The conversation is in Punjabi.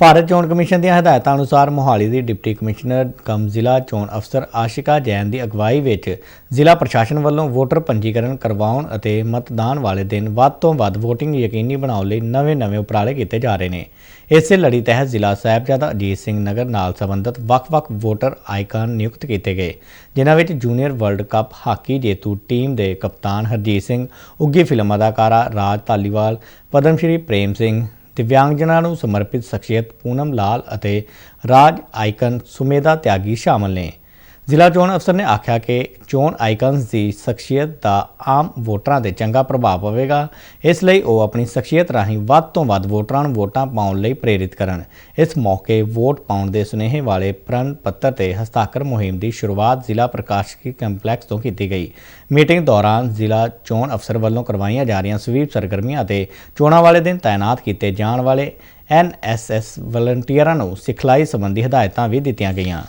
ਭਾਰਤ ਚੋਣ ਕਮਿਸ਼ਨ ਦੀਆਂ ਹਦਾਇਤਾਂ ਅਨੁਸਾਰ ਮੋਹਾਲੀ ਦੀ ਡਿਪਟੀ ਕਮਿਸ਼ਨਰ ਕਮ ਜ਼ਿਲ੍ਹਾ ਚੋਣ ਅਫਸਰ ਆਸ਼ਿਕਾ ਜੈਨ ਦੀ ਅਗਵਾਈ ਵਿੱਚ ਜ਼ਿਲ੍ਹਾ ਪ੍ਰਸ਼ਾਸਨ ਵੱਲੋਂ ਵੋਟਰ ਪੰਜੀਕਰਨ ਕਰਵਾਉਣ ਅਤੇ ਮਤਦਾਨ ਵਾਲੇ ਦਿਨ ਵੱਧ ਤੋਂ ਵੱਧ VOTING ਯਕੀਨੀ ਬਣਾਉਣ ਲਈ ਨਵੇਂ-ਨਵੇਂ ਉਪਰਾਲੇ ਕੀਤੇ ਜਾ ਰਹੇ ਨੇ। ਇਸੇ ਲੜੀ ਤਹਿਤ ਜ਼ਿਲ੍ਹਾ ਸਾਹਿਬਜ਼ਾਦਾ ਅਜੀਤ ਸਿੰਘ ਨਗਰ ਨਾਲ ਸੰਬੰਧਿਤ ਵੱਖ-ਵੱਖ ਵੋਟਰ ਆਈਕਨ ਨਿਯੁਕਤ ਕੀਤੇ ਗਏ, ਜਿਨ੍ਹਾਂ ਵਿੱਚ ਜੂਨੀਅਰ ਵਰਲਡ ਕੱਪ ਹਾਕੀ ਜੇਤੂ ਟੀਮ ਦੇ ਕਪਤਾਨ ਹਰਜੀਤ ਸਿੰਘ ਉੱਗੀ ਫਿਲਮ ਅਦਾਕਾਰਾ ਰਾਜ ਧਾਲੀਵਾਲ ਪਦਮ ਸ਼੍ਰੀ ਪ੍ਰੇਮ ਸਿੰਘ ਦਿਵਿਆਂਗਜਨਾਂ ਨੂੰ ਸਮਰਪਿਤ ਸ਼ਖਸੀਅਤ ਪੂਨਮ ਲਾਲ ਅਤੇ ਰਾਜ ਆਈਕਨ ਸੁਮੇਧਾ ਤਿਆਗੀ ਸ਼ਾਮਲ ਨੇ। ਜ਼ਿਲ੍ਹਾ ਚੋਣ ਅਫਸਰ ਨੇ ਆਖਿਆ ਕਿ ਚੋਣ ਆਈਕਨਸ ਦੀ ਸ਼ਖਸੀਅਤ ਦਾ ਆਮ ਵੋਟਰਾਂ ਤੇ ਚੰਗਾ ਪ੍ਰਭਾਵ ਪਵੇਗਾ। ਇਸ ਲਈ ਉਹ ਆਪਣੀ ਸ਼ਖਸੀਅਤ ਰਾਹੀਂ ਵੱਧ ਤੋਂ ਵੱਧ ਵੋਟਰਾਂ ਨੂੰ ਵੋਟਾਂ ਪਾਉਣ ਲਈ ਪ੍ਰੇਰਿਤ ਕਰਨ। ਇਸ ਮੌਕੇ ਵੋਟ ਪਾਉਣ ਦੇ ਸੁਨੇਹੇ ਵਾਲੇ ਪ੍ਰਣ ਪੱਤਰ ਤੇ ਹਸਤਾਖਰ ਮੁਹਿੰਮ ਦੀ ਸ਼ੁਰੂਆਤ ਜ਼ਿਲ੍ਹਾ ਪ੍ਰਕਾਸ਼ਕੀ ਕੰਪਲੈਕਸ ਤੋਂ ਕੀਤੀ ਗਈ। ਮੀਟਿੰਗ ਦੌਰਾਨ ਜ਼ਿਲ੍ਹਾ ਚੋਣ ਅਫਸਰ ਵੱਲੋਂ ਕਰਵਾਈਆਂ ਜਾ ਰਹੀਆਂ ਸਵੀਪ ਸਰਗਰਮੀਆਂ ਅਤੇ ਚੋਣਾਂ ਵਾਲੇ ਦਿਨ ਤਾਇਨਾਤ ਕੀਤੇ ਜਾਣ ਵਾਲੇ ਐਨਐਸਐਸ ਵਲੰਟੀਅਰਾਂ ਨੂੰ ਸਿਖਲਾਈ ਸੰਬੰਧੀ ਹਦਾਇਤਾਂ ਵੀ ਦਿੱਤੀਆਂ ਗਈਆਂ।